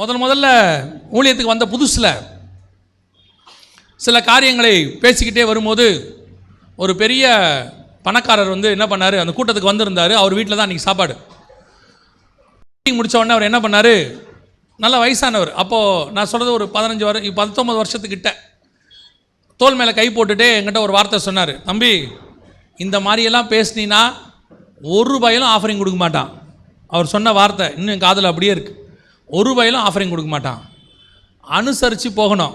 முதல் முதல்ல ஊழியத்துக்கு வந்த புதுசில் சில காரியங்களை பேசிக்கிட்டே வரும்போது ஒரு பெரிய பணக்காரர் வந்து என்ன பண்ணார்? அந்த கூட்டத்துக்கு வந்திருந்தார். அவர் வீட்டில் தான் அன்றைக்கி சாப்பாடு. மீட்டிங் முடிச்ச உடனே அவர் என்ன பண்ணார்? நல்ல வயசானவர். அப்போது நான் சொல்கிறது ஒரு பதினஞ்சு வர பத்தொம்பது வருஷத்துக்கிட்ட. தோல் மேலே கை போட்டுட்டு என்கிட்ட ஒரு வார்த்தை சொன்னார். தம்பி இந்த மாதிரியெல்லாம் பேசுனீன்னா ஒரு ரூபாயிலும் ஆஃபரிங் கொடுக்க மாட்டான். அவர் சொன்ன வார்த்தை இன்னும் என் காதில் அப்படியே இருக்குது ஒரு ரூபாயிலும் ஆஃபரிங் கொடுக்க மாட்டான். அனுசரித்து போகணும்.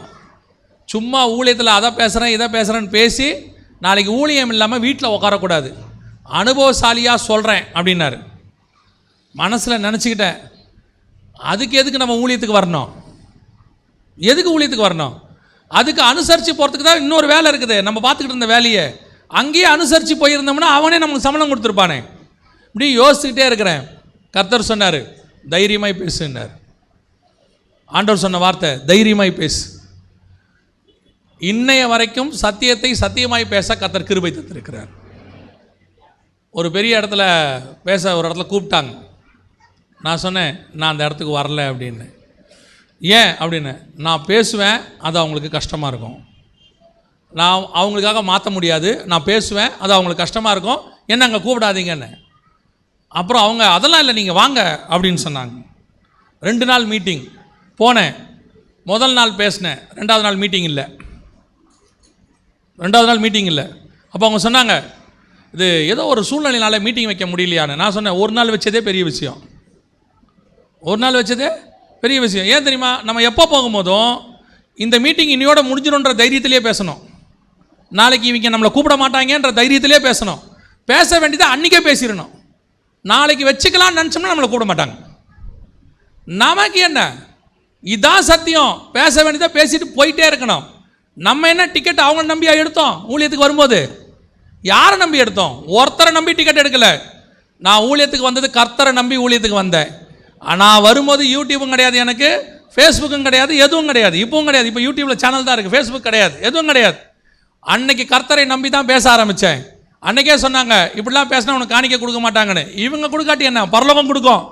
சும்மா ஊழியத்தில் அதை பேசுகிறேன் இதை பேசுகிறேன்னு பேசி நாளைக்கு ஊழியம் இல்லாமல் வீட்டில் உட்காரக்கூடாது அனுபவசாலியாக சொல்கிறேன் அப்படின்னாரு. மனசில் நினச்சிக்கிட்டேன். அதுக்கு எதுக்கு நம்ம ஊழியத்துக்கு வரணும்? எதுக்கு ஊழியத்துக்கு வரணும்? அதுக்கு அனுசரித்து போகிறதுக்கு தான் இன்னொரு வேலை இருக்குது. நம்ம பார்த்துக்கிட்டு இருந்த வேலையை. அங்கேயே அனுசரித்து போயிருந்தோம்னா அவனே நமக்கு சம்பளம் கொடுத்துருப்பானே. இப்படி யோசிச்சுக்கிட்டே இருக்கிறேன். கர்த்தர் சொன்னார் தைரியமாக பேசுனார் ஆண்டவர் சொன்ன வார்த்தை தைரியமாய் பேசு. இன்னைய வரைக்கும் சத்தியத்தை சத்தியமாய் பேச கத்தர் கிருபை தத்திருக்கிறார் ஒரு பெரிய இடத்துல பேச ஒரு இடத்துல கூப்பிட்டாங்க. நான் சொன்னேன் நான் அந்த இடத்துக்கு வரல அப்படின்னு. ஏன்? அப்படின்னு. நான் பேசுவேன் அது அவங்களுக்கு கஷ்டமாக இருக்கும். நான் அவங்களுக்காக மாற்ற முடியாது. நான் பேசுவேன் அது அவங்களுக்கு கஷ்டமாக இருக்கும். என்ன அங்கே கூப்பிடாதீங்கன்னு. அப்புறம் அவங்க அதெல்லாம் இல்லை நீங்கள் வாங்க அப்படின்னு சொன்னாங்க. ரெண்டு நாள் மீட்டிங். போனேன். முதல் நாள் பேசினேன். ரெண்டாவது நாள் மீட்டிங் இல்லை. ரெண்டாவது நாள் மீட்டிங் இல்லை. அப்போ அவங்க சொன்னாங்க இது ஏதோ ஒரு சூழ்நிலையினால மீட்டிங் வைக்க முடியலையான்னு. நான் சொன்னேன் ஒரு நாள் வச்சதே பெரிய விஷயம். ஒரு நாள் வச்சதே பெரிய விஷயம். ஏன் தெரியுமா? நம்ம எப்போ போகும்போதும் இந்த மீட்டிங் இன்னையோட முடிஞ்சிடும்ன்ற தைரியத்திலே பேசணும். நாளைக்கு இவங்க நம்மளை கூப்பிட மாட்டாங்கன்ற தைரியத்திலே பேசணும். பேச வேண்டியதை அன்றைக்கே பேசிடணும். நாளைக்கு வச்சுக்கலாம்னு நினச்சோம்னா நம்மளை கூப்பிட மாட்டாங்க. நமக்கு என்ன? இதான் சத்தியம். பேச வேண்டியதை பேசிட்டு போயிட்டே இருக்கணும். நம்ம என்ன டிக்கெட் அவங்கள நம்பியா எடுத்தோம்? ஊழியத்துக்கு வரும்போது. யாரை நம்பி எடுத்தோம்? ஒருத்தரை நம்பி டிக்கெட் எடுக்கல. நான் ஊழியத்துக்கு வந்தது கர்த்தரை நம்பி ஊழியத்துக்கு வந்தேன். ஆனால் வரும்போது யூடியூபும் கிடையாது எனக்கு. ஃபேஸ்புக்கும் கிடையாது. எதுவும் கிடையாது. இப்பவும் கிடையாது. இப்போ யூடியூப்பில் சேனல் தான் இருக்குது ஃபேஸ்புக் கிடையாது. எதுவும் கிடையாது. அன்னைக்கு கர்த்தரை நம்பி தான் பேச ஆரம்பித்தேன் அன்னைக்கே சொன்னாங்க இப்படிலாம் பேசினா உனக்கு காணிக்க கொடுக்க மாட்டாங்கன்னு. இவங்க கொடுக்காட்டி என்ன? பரலோகம் கொடுக்கும்.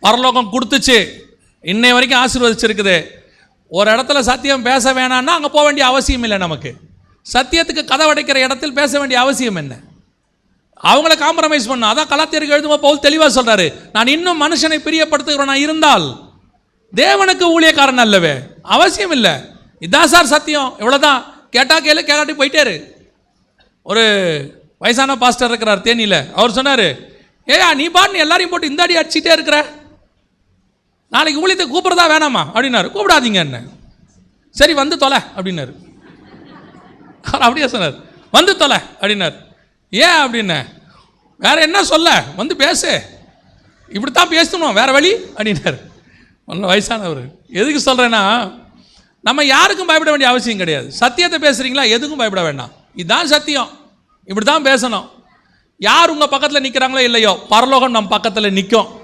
பரலோகம் கொடுத்துச்சு. இன்னை வரைக்கும் ஆசீர்வதிச்சிருக்குது. ஒரு இடத்துல சத்தியம் பேச வேணான்னா அங்கே போக வேண்டிய அவசியம் இல்லை நமக்கு. சத்தியத்துக்கு கதை அடைக்கிற இடத்தில் பேச வேண்டிய அவசியம் என்ன? அவங்கள காம்ப்ரமைஸ் பண்ணும் அதான் கலாத்தியருக்கு எழுதும்போது பவுல் தெளிவாக சொல்கிறாரு நான் இன்னும் மனுஷனை பிரியப்படுத்துகிறவனா இருந்தால் தேவனுக்கு ஊழியக்காரன் அல்லவே. அவசியம் இல்லை. இதான் சார் சத்தியம். இவ்வளோதான் கேட்டால் கேளு கேளாட்டி போயிட்டே ஒரு வயசான பாஸ்டர் இருக்கிறார் தேனியில். அவர் சொன்னார் ஏயா நீ பாட்டு எல்லாரையும் போட்டு இந்த அடி அடிச்சிட்டே இருக்கிற. நாளைக்கு ஊழியத்தை கூப்பிட்றதா வேணாமா? அப்படின்னாரு. கூப்பிடாதீங்க என்ன? சரி வந்து தொலை அப்படின்னாரு. அப்படியே சொன்னார். வந்து தொலை அப்படின்னார். ஏன் அப்படின்னு? வேற என்ன சொல்ல? வந்து பேசு. இப்படித்தான் பேசணும். வேற வழி? அப்படின்னாரு. நல்ல வயசானவர். எதுக்கு சொல்கிறேன்னா நம்ம யாருக்கும் பயப்பட வேண்டிய அவசியம் கிடையாது. சத்தியத்தை பேசுகிறீங்களா எதுக்கும் பயப்பட வேண்டாம். இதுதான் சத்தியம். இப்படி தான் பேசணும். யார் உங்கள் பக்கத்தில் நிற்கிறாங்களோ இல்லையோ பரலோகம் நம்ம பக்கத்தில் நிற்கும்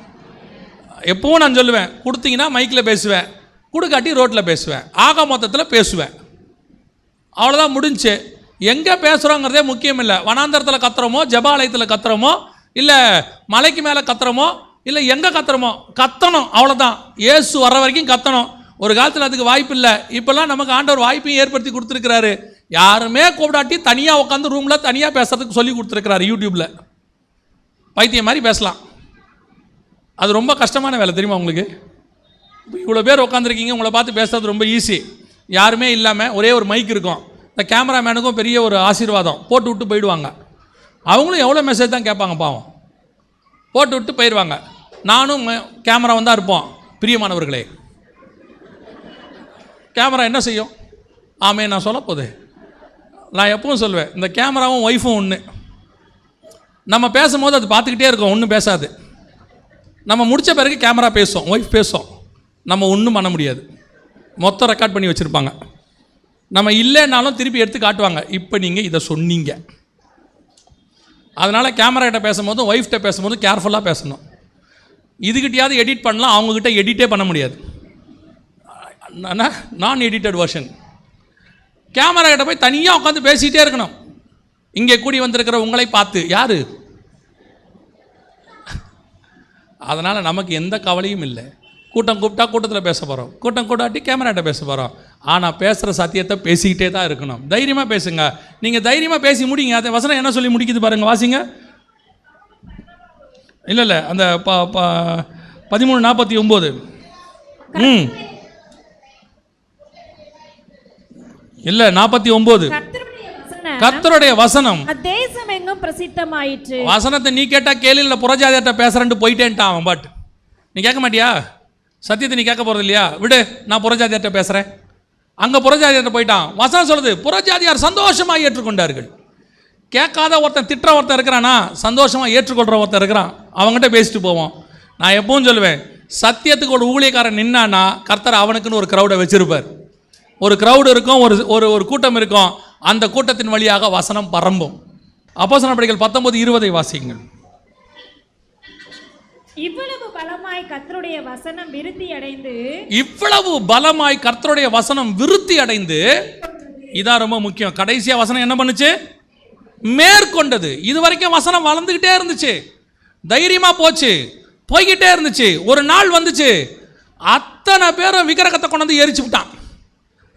எப்பவும் நான் சொல்லுவேன் கொடுத்தீங்கன்னா மைக்கில் பேசுவேன் கொடுக்காட்டி ரோட்டில் பேசுவேன். ஆக மொத்தத்தில் பேசுவேன். அவ்வளோதான் முடிஞ்சு. எங்கே பேசுகிறோங்கிறதே முக்கியம் இல்லை. வனாந்தரத்தில் கத்துறோமோ ஜபாலயத்தில் கத்துறோமோ இல்லை மலைக்கு மேலே கத்துறோமோ இல்லை எங்கே கத்துறோமோ கத்தணும் அவ்வளோதான் ஏசு வர்ற வரைக்கும் கத்தணும். ஒரு காலத்தில் அதுக்கு வாய்ப்பு இல்லை. இப்போல்லாம் நமக்கு ஆண்டவர் வாய்ப்பையும் ஏற்படுத்தி கொடுத்துருக்கிறாரு. யாருமே கூப்பிடாட்டி தனியாக உட்காந்து ரூமில் தனியாக பேசுறதுக்கு சொல்லி கொடுத்துருக்கிறாரு யூடியூப்பில் பைத்தியம் மாதிரி பேசலாம். அது ரொம்ப கஷ்டமான வேலை தெரியுமா உங்களுக்கு? இவ்வளோ பேர் உட்காந்துருக்கீங்க உங்களை பார்த்து பேசுறது ரொம்ப ஈஸி யாருமே இல்லாமல் ஒரே ஒரு மைக் இருக்கும். இந்த கேமராமேனுக்கும் பெரிய ஒரு ஆசீர்வாதம். போட்டு விட்டு போயிடுவாங்க. அவங்களும் எவ்வளோ மெசேஜ் தான் கேட்பாங்க பாவம். போட்டு விட்டு போயிடுவாங்க. நானும் கேமரா வந்தால் இருப்போம் பிரியமானவர்களே. கேமரா என்ன செய்யும்? ஆமே நான் சொல்ல போதே நான் எப்பவும் சொல்லுவேன் இந்த கேமராவும் ஒய்ஃபும் ஒன்று நம்ம பேசும்போது அது பார்த்துக்கிட்டே இருக்கோம் ஒன்றும் பேசாது. நம்ம முடிச்ச பிறகு கேமரா பேசும் ஒய்ஃப் பேசும். நம்ம ஒன்றும் பண்ண முடியாது. மொத்தம் ரெக்கார்ட் பண்ணி வச்சுருப்பாங்க. நம்ம இல்லைன்னாலும் திருப்பி எடுத்து காட்டுவாங்க. இப்போ நீங்கள் இதை சொன்னீங்க. அதனால் கேமராகிட்ட பேசும்போதும் ஒய்ஃப்கிட்ட பேசும்போதும் கேர்ஃபுல்லாக பேசணும். இதுகிட்டயாவது எடிட் பண்ணலாம் அவங்கக்கிட்ட எடிட்டே பண்ண முடியாது. நான் எடிட்டட் வெர்ஷன் கேமரா கிட்ட போய் தனியாக உட்காந்து பேசிகிட்டே இருக்கணும். இங்கே கூடி வந்திருக்கிற உங்களை பார்த்து. யார்? அதனால் நமக்கு எந்த கவலையும் இல்லை. கூட்டம் கூப்பிட்டா கூட்டத்தில் பேச போகிறோம் கூட்டம் கூட்டாட்டி கேமராட்ட பேச போகிறோம் ஆனால் பேசுகிற சத்தியத்தை பேசிக்கிட்டே தான் இருக்கணும். தைரியமாக பேசுங்க. நீங்கள் தைரியமாக பேசி முடிங்க. அந்த வசனம் என்ன சொல்லி முடிக்குது பாருங்க வாசிங்க. இல்லை இல்லை அந்த பதிமூணு நாற்பத்தி ஒம்பது. ம். இல்லை நாற்பத்தி ஒம்பது. கர்த்தருடைய வசனம். அத்தேசம் எங்கும் பிரசித்தமாயிற்று. வசனத்தை நீ கேட்டா கேளு இல்லை புறஜாதியார்ட்ட பேசுறேன்ட்டு போயிட்டேன்ட்டான் அவன் பட் நீ கேட்க மாட்டியா? சத்தியத்தை நீ கேட்க போறது இல்லையா? விடு நான் புறஜாதியார்ட்ட பேசுறேன். அங்க புறஜாதியார்ட்ட போயிட்டான். வசனம் சொல்லுது புறஜாதியார் சந்தோஷமா ஏற்றுக்கொண்டார்கள். கேட்காத ஒருத்தன் திட்டுற ஒருத்தன் இருக்கிறானா? சந்தோஷமா ஏற்றுக்கொள்ற ஒருத்தன் இருக்கிறான். அவங்ககிட்ட பேசிட்டு போவோம். நான் எப்பவும் சொல்லுவேன் சத்தியத்துக்கு ஒரு ஊழியக்காரன் நின்னானா கர்த்தர் அவனுக்குன்னு ஒரு க்ரௌடை வச்சிருப்பார். ஒரு க்ரௌடு இருக்கும் ஒரு ஒரு ஒரு கூட்டம் இருக்கும். அந்த கூட்டத்தின் வழியாக வசனம் பரம்பும். அப்போஸ்தலர் படிகள் பத்தொன்பது இருபதை வாசிங்கள் இவ்வளவு பலமாய் கர்த்தருடைய வசனம் விருத்தி அடைந்து இவ்வளவு பலமாய் கர்த்தருடைய வசனம் விருத்தி அடைந்து இதான் ரொம்ப முக்கியம். கடைசியா வசனம் என்ன பண்ணுச்சு? மேற்கொண்டது. இது வரைக்கும் வசனம் வளர்ந்துக்கிட்டே இருந்துச்சு. தைரியமா போச்சு. போய்கிட்டே இருந்துச்சு. ஒரு நாள் வந்துச்சு. அத்தனை பேரும் விக்கிரகத்தை கொண்டு வந்து எரிச்சு விட்டான்.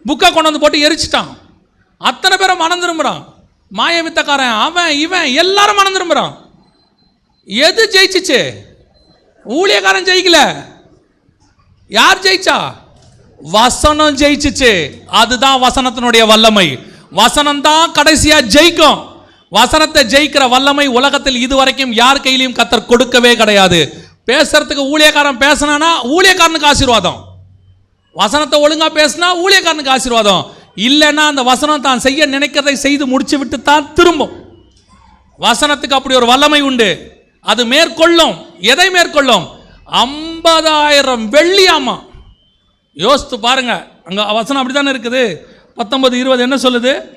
புக்கை கொண்டு வந்து போட்டு எரிச்சிட்டான். அத்தனை பேரும் மனம் திரும்புகிறான் மாய வித்தக்காரன் அவன் இவன் எல்லாரும் மனம் திரும்புகிறான் எது ஜெயிச்சிச்சு? ஊழியக்காரன் ஜெயிக்கல. யார் ஜெயிச்சா? வசனம் ஜெயிச்சிச்சு. அதுதான் வசனத்தினுடைய வல்லமை. வசனம் தான் கடைசியா ஜெயிக்கும். வசனத்தை ஜெயிக்கிற வல்லமை உலகத்தில் இதுவரைக்கும் யார் கையிலையும் கத்தர் கொடுக்கவே கிடையாது. பேசுறதுக்கு ஊழியக்காரன் பேசினானா ஊழியக்காரனுக்கு ஆசீர்வாதம். வசனத்தை ஒழுங்கா பேசினா ஊழியக்காரனுக்கு ஆசீர்வாதம். இல்லைன்னா அந்த வசனம் தான் செய்ய நினைக்கிறதை செய்து முடிச்சு விட்டு தான் திரும்பும். வசனத்துக்கு அப்படி ஒரு வல்லமை உண்டு. அது மேற்கொள்ளும். எதை மேற்கொள்ளும்? ஐம்பதாயிரம் வெள்ளியாமா யோசித்து பாருங்க. அங்க வசனம் அப்படித்தானே இருக்குது? பத்தொன்பது இருபது என்ன சொல்லுது.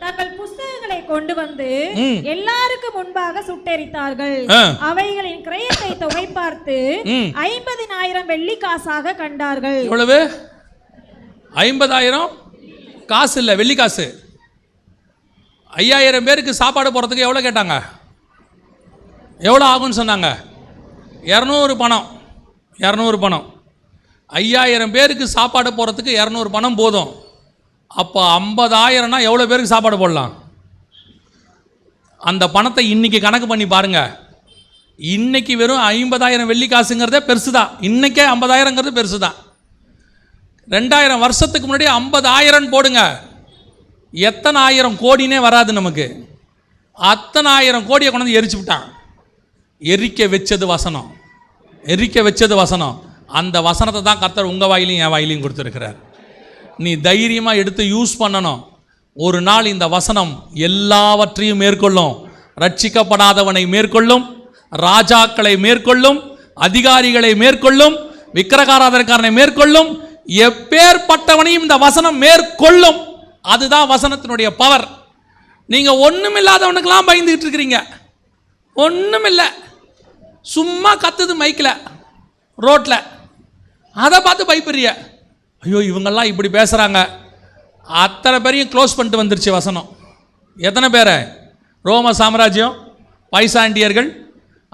தங்கள் புஸ்தகங்களை கொண்டு வந்து. எல்லாருக்கும் முன்பாக சுட்டெரித்தார்கள். ஆ. பார்த்து. ஐம்பதினாயிரம் வெள்ளி காசாக கண்டார்கள். எவ்வளவு? ஐம்பதாயிரம்? காசு இல்லை வெள்ளி காசு. ஐயாயிரம் பேருக்கு சாப்பாடு போகிறதுக்கு எவ்வளோ கேட்டாங்க? எவ்வளோ ஆகும்னு சொன்னாங்க. இரநூறு பணம். இரநூறு பணம். ஐயாயிரம் பேருக்கு சாப்பாடு போகிறதுக்கு இரநூறு பணம் போதும். அப்போ ஐம்பதாயிரம்னா எவ்வளோ பேருக்கு சாப்பாடு போடலாம்? அந்த பணத்தை இன்னைக்கு கணக்கு பண்ணி பாருங்க. இன்னைக்கு வெறும் ஐம்பதாயிரம் வெள்ளி காசுங்கிறதே பெருசு தான் இன்னைக்கே ஐம்பதாயிரங்கிறது பெருசு தான் ரெண்டாயிரம் வருஷத்துக்கு முன்னாடி ஐம்பதாயிரம் போடுங்க. எத்தனை ஆயிரம் கோடினே வராது நமக்கு. அத்தனை ஆயிரம் கோடியை கொண்டு வந்து எரிச்சு விட்டான். எரிக்க வச்சது வசனம். எரிக்க வச்சது வசனம். அந்த வசனத்தை தான் கர்த்தர் உங்கள் வாயிலையும் என் வாயிலையும் கொடுத்துருக்கிறார். நீ தைரியமாக எடுத்து யூஸ் பண்ணணும். ஒரு நாள் இந்த வசனம் எல்லாவற்றையும் மேற்கொள்ளும். ரட்சிக்கப்படாதவனை மேற்கொள்ளும். ராஜாக்களை மேற்கொள்ளும் அதிகாரிகளை மேற்கொள்ளும் விக்கிரகாராதனக்காரனை மேற்கொள்ளும் எப்பேற்பட்டவனையும் இந்த வசனம் மேற்கொள்ளும். அதுதான் வசனத்தினுடைய பவர் நீங்கள் ஒன்றும் இல்லாதவனுக்கெல்லாம் பயந்துக்கிட்டு இருக்கிறீங்க. ஒண்ணுமில்லை. சும்மா கத்துது மைக்கில் ரோட்டில் அதை பார்த்து பயப்படுறிய. ஐயோ இவங்கெல்லாம் இப்படி பேசுகிறாங்க அத்தனை பேரையும் க்ளோஸ் பண்ணிட்டு வந்துருச்சு வசனம். எத்தனை பேரை? ரோம சாம்ராஜ்யம் பைசாண்டியர்கள்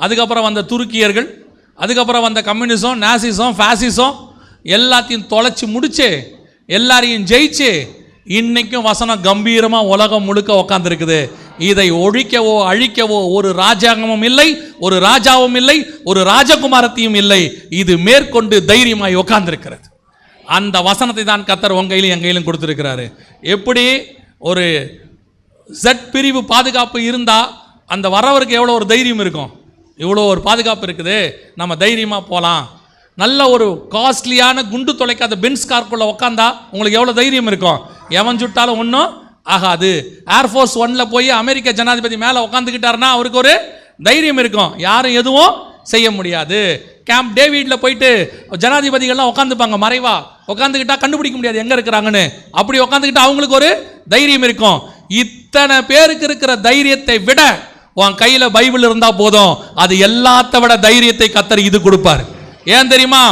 அதுக்கப்புறம் வந்த துருக்கியர்கள் அதுக்கப்புறம் வந்த கம்யூனிசம் நாசிசம் ஃபேசிசம் எல்லாத்தையும் தொலைச்சி முடிச்சு எல்லாரையும் ஜெயிச்சு இன்னைக்கும் வசனம் கம்பீரமாக உலகம் முழுக்க உக்காந்துருக்குது. இதை ஒழிக்கவோ அழிக்கவோ ஒரு ராஜாங்கமும் இல்லை ஒரு ராஜாவும் இல்லை ஒரு ராஜகுமாரத்தையும் இல்லை. இது மேற்கொண்டு தைரியமாய் உக்காந்துருக்கிறது. அந்த வசனத்தை தான் கத்தர் உங்கையிலும் எங்கையிலும் என் கொடுத்துருக்கிறாரு. எப்படி ஒரு செட் பிரிவு பாதுகாப்பு இருந்தால் அந்த வரவருக்கு எவ்வளோ ஒரு தைரியம் இருக்கும்? இவ்வளோ ஒரு பாதுகாப்பு இருக்குது. நம்ம தைரியமாக போகலாம் நல்ல ஒரு காஸ்ட்லியான குண்டு தொலைக்காத பென்ஸ் கார்க்குள்ளே உக்காந்தா உங்களுக்கு எவ்வளோ தைரியம் இருக்கும்? எவன் சுட்டாலும் ஒன்றும் ஆகாது. ஏர்ஃபோர்ஸ் ஒன்னில் போய் அமெரிக்க ஜனாதிபதி மேலே உட்காந்துக்கிட்டாருன்னா அவருக்கு ஒரு தைரியம் இருக்கும். யாரும் எதுவும் செய்ய முடியாது. கேம்ப் டேவிட்ல போயிட்டு ஜனாதிபதிகள்லாம் உட்காந்துப்பாங்க மறைவா உட்காந்துக்கிட்டா கண்டுபிடிக்க முடியாது எங்கே இருக்கிறாங்கன்னு. அப்படி உட்காந்துக்கிட்டா அவங்களுக்கு ஒரு தைரியம் இருக்கும். இத்தனை பேருக்கு இருக்கிற தைரியத்தை விட உன் கையில் பைபிள் இருந்தால் போதும். அது எல்லாத்த விட தைரியத்தை கத்தர் இது கொடுப்பார். ஏன் தெரியுமா?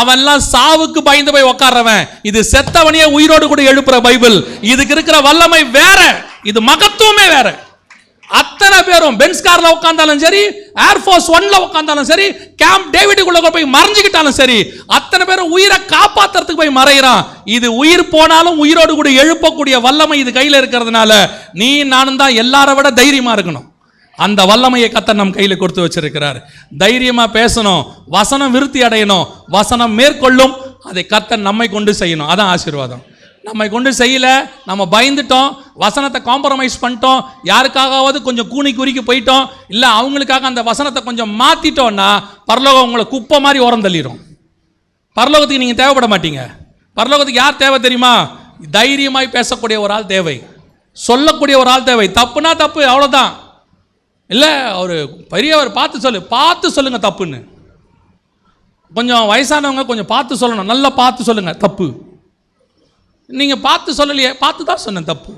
அவன்லாம் சாவுக்கு பயந்து போய் உக்காடுறவன் இது செத்தவனையே உயிரோடு கூட எழுப்புற பைபிள். இதுக்கு இருக்கிற வல்லமை வேற. இது மகத்துவமே வேற. அத்தனை பேரும் பென்ஸ் கார்ல உட்காந்தாலும் சரி ஏர்ஃபோர்ஸ் ஒன்ல உட்காந்தாலும் சரி கேம்ப் டேவிடுக்குள்ள போய் மறைஞ்சுக்கிட்டாலும் சரி அத்தனை பேரும் உயிரை காப்பாத்துறதுக்கு போய் மறைகிறான் இது உயிர் போனாலும் உயிரோடு கூட எழுப்பக்கூடிய வல்லமை இது கையில் இருக்கிறதுனால நீ நானும் தான் எல்லாரை விட தைரியமா இருக்கணும். அந்த வல்லமையை கத்தர் நம் கையில் கொடுத்து வச்சிருக்கிறார். தைரியமாக பேசணும் வசனம் விருத்தி அடையணும் வசனம் மேற்கொள்ளும் அதை கத்தர் நம்மை கொண்டு செய்யணும். அதான் ஆசீர்வாதம். நம்மை கொண்டு செய்யல நம்ம பயந்துட்டோம் வசனத்தை காம்ப்ரமைஸ் பண்ணிட்டோம் யாருக்காகவாவது கொஞ்சம் கூனி குறுக்கி போயிட்டோம் இல்லை அவங்களுக்காக அந்த வசனத்தை கொஞ்சம் மாற்றிட்டோம்னா பரலோகம் உங்களை குப்பை மாதிரி ஓரம் தள்ளிடும் பரலோகத்துக்கு நீங்கள் தேவைப்பட மாட்டீங்க. பரலோகத்துக்கு யார் தேவை தெரியுமா? தைரியமாய் பேசக்கூடிய ஒரு ஆள் தேவை. சொல்லக்கூடிய ஒரு ஆள் தேவை. தப்புனா தப்பு அவ்வளோதான் இல்லை அவர் பெரியவர் பார்த்து சொல்லு. பார்த்து சொல்லுங்கள் தப்புன்னு. கொஞ்சம் வயசானவங்க கொஞ்சம் பார்த்து சொல்லணும். நல்லா பார்த்து சொல்லுங்கள் தப்பு. நீங்கள் பார்த்து சொல்லலையே பார்த்து தான் சொன்னேன் தப்பு.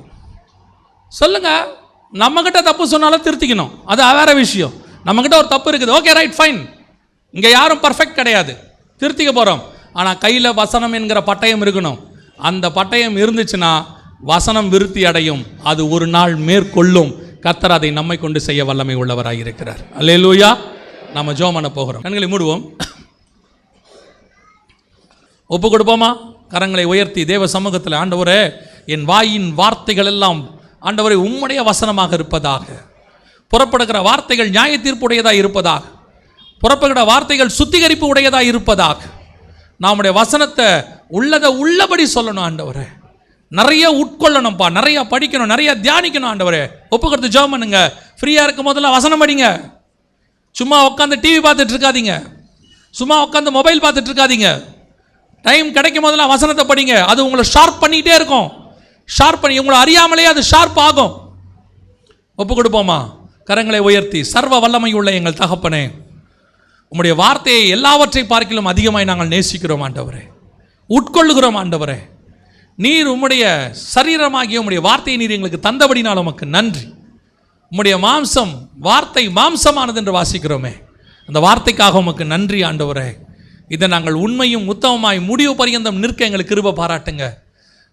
சொல்லுங்கள் நம்மக்கிட்ட தப்பு சொன்னாலும் திருத்திக்கணும். அது வேற விஷயம். நம்மக்கிட்ட ஒரு தப்பு இருக்குது. ஓகே ரைட் ஃபைன் இங்கே யாரும் பர்ஃபெக்ட் கிடையாது. திருத்திக்க போகிறோம் ஆனால் கையில் வசனம் என்கிற பட்டயம் இருக்கணும். அந்த பட்டயம் இருந்துச்சுன்னா வசனம் விருத்தி அடையும். அது ஒரு நாள் மேற்கொள்ளும். கர்த்தர் அதை நம்மை கொண்டு செய்ய வல்லமை உள்ளவராக இருக்கிறார் அல்லேலூயா. நம்ம ஜோம் பண்ண போகிறோம். கண்களை மூடுவோம். ஒப்பு கொடுப்போமா? கரங்களை உயர்த்தி தேவ சமூகத்தில் ஆண்டவரே என் வாயின் வார்த்தைகள் எல்லாம் ஆண்டவரை உம்முடைய வசனமாக இருப்பதாக. புறப்படுகிற வார்த்தைகள் நியாய தீர்ப்புடையதாக இருப்பதாக. புறப்படுகிற வார்த்தைகள் சுத்திகரிப்பு உடையதாக இருப்பதாக. நம்முடைய வசனத்தை உள்ளதை உள்ளபடி சொல்லணும் ஆண்டவரே. நிறைய உட்கொள்ளணும்ப்பா நிறைய படிக்கணும் நிறைய தியானிக்கணும் ஆண்டவரே. ஒப்புக்கிறது கொடுத்து ஜெபம் பண்ணுங்க. ஃப்ரீயாக இருக்கும் போதெல்லாம் வசனம் படிங்க. சும்மா உட்காந்து டிவி பார்த்துட்டு இருக்காதீங்க. சும்மா உட்காந்து மொபைல் பார்த்துட்டு இருக்காதீங்க. டைம் கிடைக்கும் போதெல்லாம் வசனத்தை படிங்க. அது உங்களை ஷார்ப் பண்ணிக்கிட்டே இருக்கும். ஷார்ப் பண்ணி உங்களை அறியாமலேயே அது ஷார்ப் ஆகும். ஒப்பு கொடுப்போமா கரங்களை உயர்த்தி சர்வ வல்லமை உள்ள எங்கள் தகப்பனே. உம்முடைய வார்த்தையை எல்லாவற்றை பார்க்கிலும் அதிகமாய் நாங்கள் நேசிக்கிறோம் ஆண்டவரே. உட்கொள்ளுகிறோம் ஆண்டவரே. நீர் உம்முடைய சரீரமாகிய உம்முடைய வார்த்தையை நீர் எங்களுக்கு தந்தபடினால் உமக்கு நன்றி. உம்முடைய மாம்சம் வார்த்தை மாம்சமானது என்று வாசிக்கிறோமே. அந்த வார்த்தைக்காக உமக்கு நன்றி ஆண்டவரே. இதை நாங்கள் உண்மையும் உத்தமமாய் முடிவு பரியந்தம் நிற்க எங்களுக்கு கிருப பாராட்டுங்க.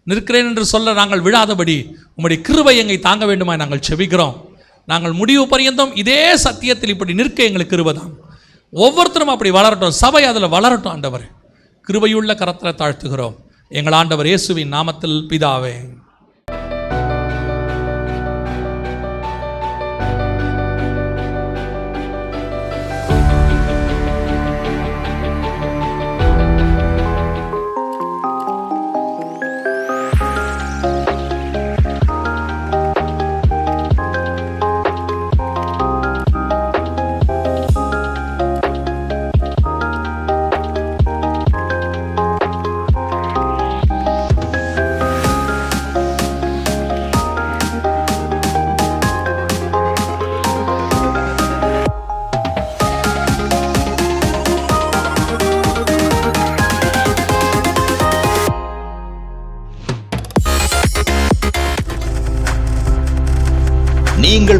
நிற்கிறேன் என்று சொல்ல நாங்கள் விழாதபடி உம்முடைய கிருபை எங்களை தாங்க வேண்டுமாய் நாங்கள் செபிக்கிறோம். நாங்கள் முடிவு பரியந்தம் இதே சத்தியத்தில் இப்படி நிற்க எங்களுக்கு கிருபை ஒவ்வொருத்தரும் அப்படி வளரட்டும் சபை அதில் வளரட்டும் ஆண்டவர். கிருபையுள்ள கரத்தில் தாழ்த்துகிறோம். எங்கள் ஆண்டவர் இயேசுவின் நாமத்தில் பிதாவே.